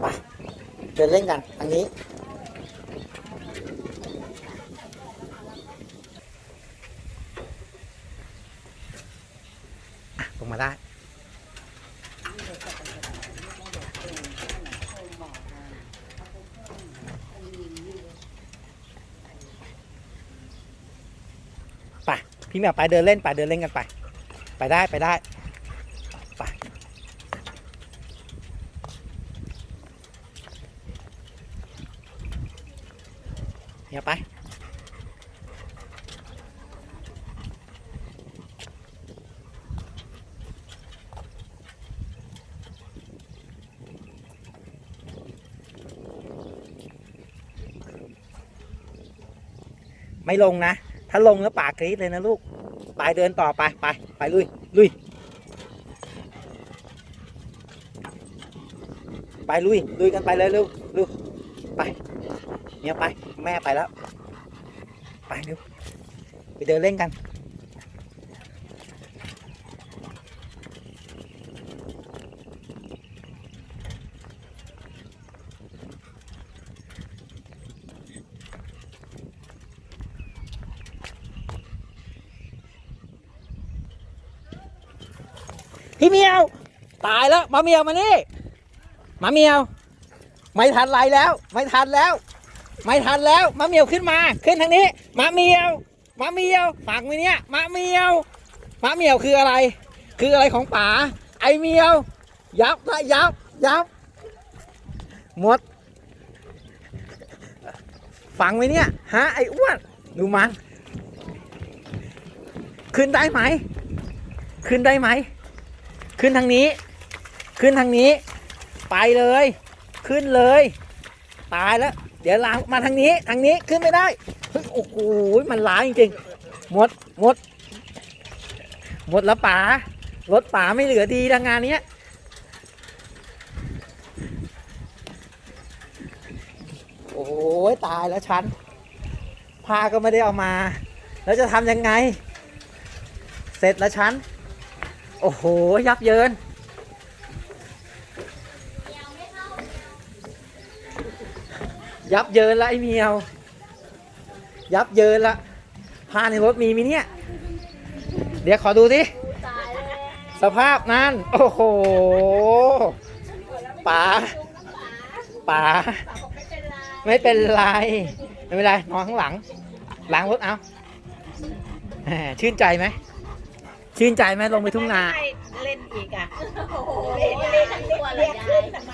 ไปเดินเล่นกันทางนี้ลงมาได้ไปพี่แมวไปเดินเล่นไปเดินเล่นกันไป ไปได้ไปได้ เนี่ยไป ไม่ลงนะ ถ้าลงแล้วปากกรี๊ดเลยนะลูก ไปเดินต่อไป ไป ไปลุย ลุย ไปลุย ลุยกันไปเลยเร็วเร็วไป เนี่ยไปแม่ไปแล้ว ไปเร็วไปเดินเล่นกัน พี่เมียว ตายแล้วมาเมียวมานี่มาเมียว ไม่ทันไรแล้ว ไม่ทันแล้ว ไม่ทันแล้วมาเมียวขึ้นมาขึ้นทางนี้มาเมียวมาเมียวฝากมือเนี้ยมาเมียวมาเมียวคืออะไร คืออะไรของป๋าไอเมียว ยับละยับยับหมดฟังไหมเนี่ยฮะไออ้วนดูมันขึ้นได้ไหม ขึ้นได้ไหม ขึ้นทางนี้ ขึ้นทางนี้ ไปเลย ขึ้นเลย ตายแล้ว เดี๋ยวลางมาทางนี้ทางนี้ขึ้นไม่ได้เฮ้ยโอ้โหมันล้าจริงๆหมดหมดหมดแล้วป๋ารถป๋าไม่เหลือดีทางงานนี้โอ้ยตายแล้วฉันผ้าก็ไม่ได้เอามา แล้วจะทำยังไง เสร็จแล้วฉัน โอ้โห ยับเยิน ยับเยินละไอเมียว ยับเยินละผ้าในรถมีไหมเนี่ย เดี๋ยวขอดูสิสภาพนั้น โอ้โหป๋าป๋าไม่เป็นไร ไม่เป็นไร นอนข้างหลังล้างรถเอาแหมชื่นใจไหม ชื่นใจไหมลงไปทุ่งนา เล่นอีกอะ โอ้โหเล่นทั้งตัวเลยยาย